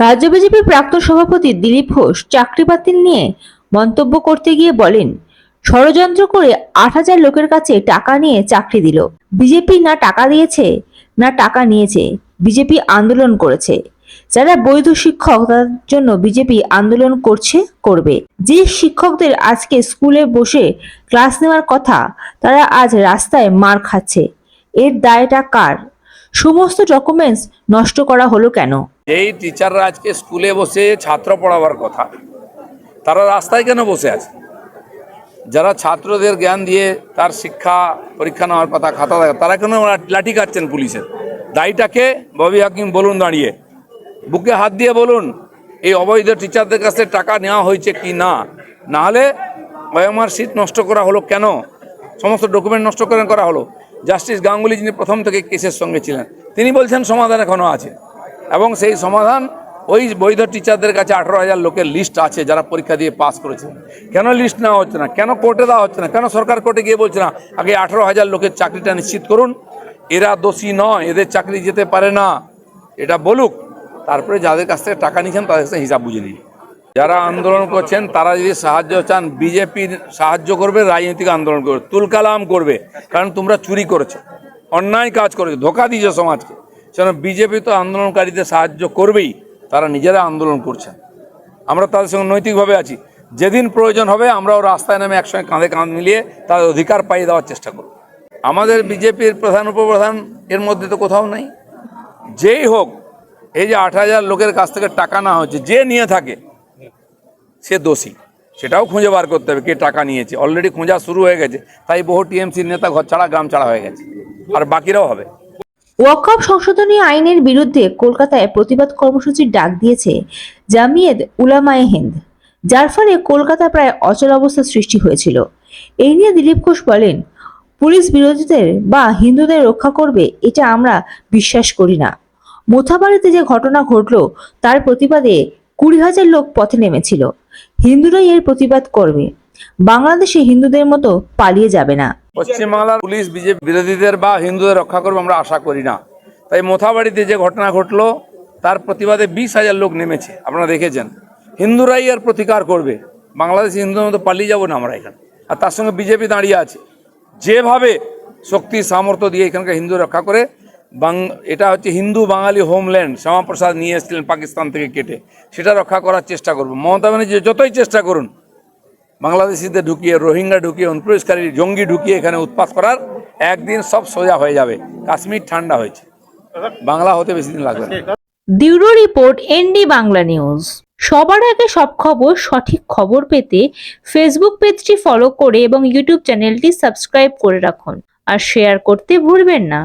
রাজ্য বিজেপির প্রাক্তন সভাপতি দিলীপ ঘোষ চাকরি বাতিল নিয়ে মন্তব্য করতে গিয়ে বলেন, ষড়যন্ত্র করে আট হাজার লোকের কাছে টাকা নিয়ে চাকরি দিল। বিজেপি না টাকা দিয়েছে, না টাকা নিয়েছে। বিজেপি আন্দোলন করেছে। যারা বৈধ শিক্ষক, তাদের জন্য বিজেপি আন্দোলন করছে, করবে। যে শিক্ষকদের আজকে স্কুলে বসে ক্লাস নেওয়ার কথা, তারা আজ রাস্তায় মার খাচ্ছে। এর দায়টা কার? সমস্ত ডকুমেন্টস নষ্ট করা হলো কেন? যেই টিচাররা আজকে স্কুলে বসে ছাত্র পড়াবার কথা। তারা রাস্তায় কেন বসে আছে? যারা ছাত্রদের জ্ঞান দিয়ে তার শিক্ষা পরীক্ষা নেওয়ার কথা, খাতা দেখা, তারা কেন লাঠি কাটছেন পুলিশের? দায়ীটাকে ববি হাকিম বলুন দাঁড়িয়ে। বুকে হাত দিয়ে বলুন, এই অবৈধ টিচারদের কাছে টাকা নেওয়া হয়েছে কি না? নাহলে ওএমআর সিট নষ্ট করা হলো কেন? সমস্ত ডকুমেন্ট নষ্ট করা হলো। জাস্টিস গাঙ্গুলি যিনি প্রথম থেকে কেসের সঙ্গে ছিলেন, তিনি বলছেন সমাধান এখনও আছে। এবং সেই সমাধান ওই বৈধ টিচারদের কাছে আঠারো হাজার লোকের লিস্ট আছে যারা পরীক্ষা দিয়ে পাস করেছে। কেন লিস্ট নেওয়া হচ্ছে না? কেন কোর্টে দেওয়া হচ্ছে না? কেন সরকার কোর্টে গিয়ে বলছে না, আগে আঠারো হাজার লোকের চাকরিটা নিশ্চিত করুন, এরা দোষী নয়, এদের চাকরি যেতে পারে না। এটা বলুক, তারপরে যাদের কাছ থেকে টাকা নিয়েছেন তাদের কাছে হিসাব বুঝে নিন। যারা আন্দোলন করছেন, তারা যদি সাহায্য চান, বিজেপির সাহায্য করবে, রাজনৈতিক আন্দোলন করবে, তুলকালাম করবে, কারণ তোমরা চুরি করেছ, অন্যায় কাজ করেছ, ধোকা দিয়েছ সমাজকে। সেজন্য বিজেপি তো আন্দোলনকারীদের সাহায্য করবেই, তারা নিজেরা আন্দোলন করছেন। আমরা তাদের সঙ্গে নৈতিকভাবে আছি। যেদিন প্রয়োজন হবে, আমরাও রাস্তায় নামে একসঙ্গে কাঁধে কাঁধ মিলিয়ে তাদের অধিকার পাইয়ে দেওয়ার চেষ্টা করব। আমাদের বিজেপির প্রধান উপপ্রধান এর মধ্যে তো কোথাও নাই। যেই হোক, এই যে আট হাজার লোকের কাছ থেকে টাকা না হচ্ছে যে নিয়ে থাকে, সে দোষী। সেটাও খুঁজে বার করতে হবে, কে টাকা নিয়েছে। অলরেডি খোঁজা শুরু হয়ে গেছে, তাই বহু টিএমসির নেতা ঘর ছাড়া, গ্রাম ছাড়া হয়ে গেছে। আর বাকিরাও হবে। ওয়াকআপ সংশোধনী আইনের বিরুদ্ধে কলকাতায় প্রতিবাদ কর্মসূচির ডাক দিয়েছে জামিয়েদ উলামায়ে হিন্দ, যার ফলে কলকাতা প্রায় অচল অবস্থা সৃষ্টি হয়েছিল। এই নিয়ে দিলীপ ঘোষ বলেন, পুলিশ বিরোধীদের বা হিন্দুদের রক্ষা করবে এটা আমরা বিশ্বাস করি না। মোথাবাড়িতে যে ঘটনা ঘটলো, তার প্রতিবাদে কুড়ি হাজার লোক পথে নেমেছিল। হিন্দুরাই এর প্রতিবাদ করবে। বাংলাদেশে হিন্দুদের মতো পালিয়ে যাবে না। পশ্চিমবাংলার পুলিশ, বিজেপি বিরোধীদের বা হিন্দুদের রক্ষা করবে আমরা আশা করি না। তাই মোথাবাড়িতে যে ঘটনা ঘটলো, তার প্রতিবাদে বিশ হাজার লোক নেমেছে, আপনারা দেখেছেন। হিন্দুরাই আর প্রতিকার করবে। বাংলাদেশ হিন্দুদের মতো পালিয়ে যাব না আমরা এখানে। আর তার সঙ্গে বিজেপি দাঁড়িয়ে আছে। যেভাবে শক্তি সামর্থ্য দিয়ে এখানকার হিন্দু রক্ষা করে, বাং, এটা হচ্ছে হিন্দু বাঙালি হোমল্যান্ড শ্যামাপ্রসাদ নিয়ে এসেছিলেন পাকিস্তান থেকে কেটে। সেটা রক্ষা করার চেষ্টা করব। মমতা ব্যানার্জি যতই চেষ্টা করুন বাংলাদেশিদের ঢুকিয়ে, রোহিঙ্গা ঢুকিয়ে অনুপ্রবেশকারী জঙ্গি ঢুকিয়ে এখানে উৎপাত করার একদিন সব সোজা হয়ে যাবে। কাশ্মীর ঠান্ডা হয়েছে। বাংলা হতে বেশি দিন লাগবে bureau report ND Bangla news. সবার আগে সব খবর, সঠিক খবর পেতে ফেসবুক পেজটি ফলো করে এবং ইউটিউব চ্যানেলটি সাবস্ক্রাইব করে রাখুন। আর শেয়ার করতে ভুলবেন না।